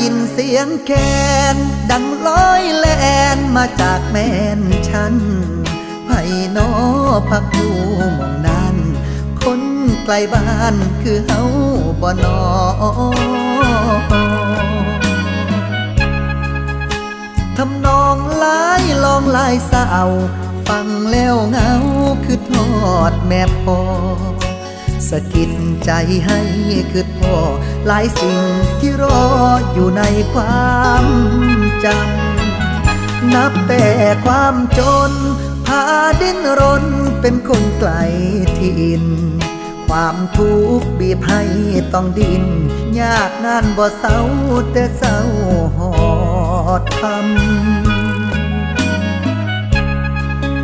ยินเสียงแคนดังลอยแลนมาจากแม่นฉันไผ่นอพักอยู่มองนั้นคนไกลบ้านคือเฮาบ่นอทำนองลายลองลายสาฟังแล้วเงาคือทอดแม่พอสะกิดใจให้คือพ่อ หลายสิ่งที่รออยู่ในความจำนับแต่ความจน พาดิ้นรนเป็นคนไกลถิ่นความทุกข์บีบให้ต้องดิน ยากนานบ่เศร้าแต่เศร้าหอดทำ